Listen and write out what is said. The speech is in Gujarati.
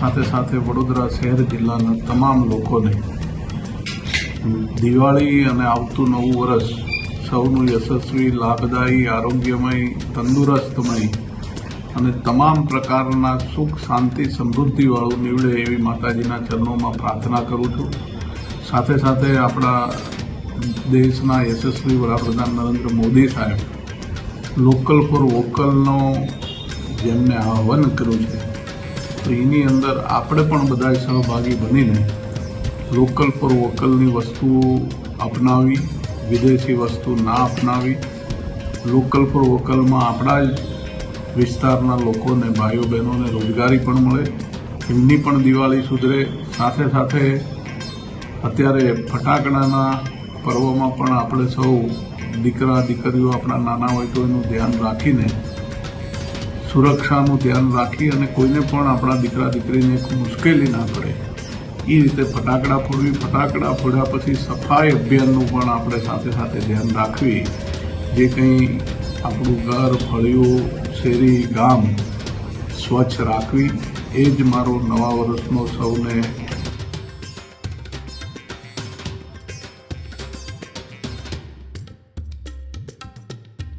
સાથે સાથે વડોદરા શહેર જિલ્લાના તમામ લોકોને દિવાળી અને આવતું નવું વર્ષ સૌનું યશસ્વી, લાભદાયી, આરોગ્યમય, તંદુરસ્તમય અને તમામ પ્રકારના સુખ, શાંતિ, સમૃદ્ધિવાળું નીવડે એવી માતાજીના ચરણોમાં પ્રાર્થના કરું છું. સાથે સાથે આપણા દેશના યશસ્વી વડાપ્રધાન નરેન્દ્ર મોદી સાહેબ લોકલ ફોર વોકલનો જેમને આહ્વાન કર્યું છે તો એની અંદર આપણે પણ બધા સહભાગી બનીને લોકલ ફોર વોકલની વસ્તુઓ અપનાવી, વિદેશી વસ્તુ ના અપનાવી લોકલ ફોર વોકલમાં આપણા જ વિસ્તારના લોકોને, ભાઈઓ બહેનોને રોજગારી પણ મળે, એમની પણ દિવાળી સુધરે સાથે સાથે અત્યારે ફટાકડાના પર્વમાં પણ આપણે સૌ દીકરા, દીકરીઓ, આપણા નાના હોય તો એનું ધ્યાન રાખીને સુરક્ષાનું ધ્યાન રાખી અને કોઈને પણ આપણા દીકરા, દીકરીને મુશ્કેલી ના પડે. એ રીતે ફટાકડા ફોડવી, ફટાકડા ફોડ્યા પછી સફાઈ અભિયાનનું પણ આપણે સાથે સાથે ધ્યાન રાખવી. જે કંઈ આપણું ઘર, ફળિયું, શેરી, ગામ સ્વચ્છ રાખવી, એ જ મારો નવા વર્ષનો સૌને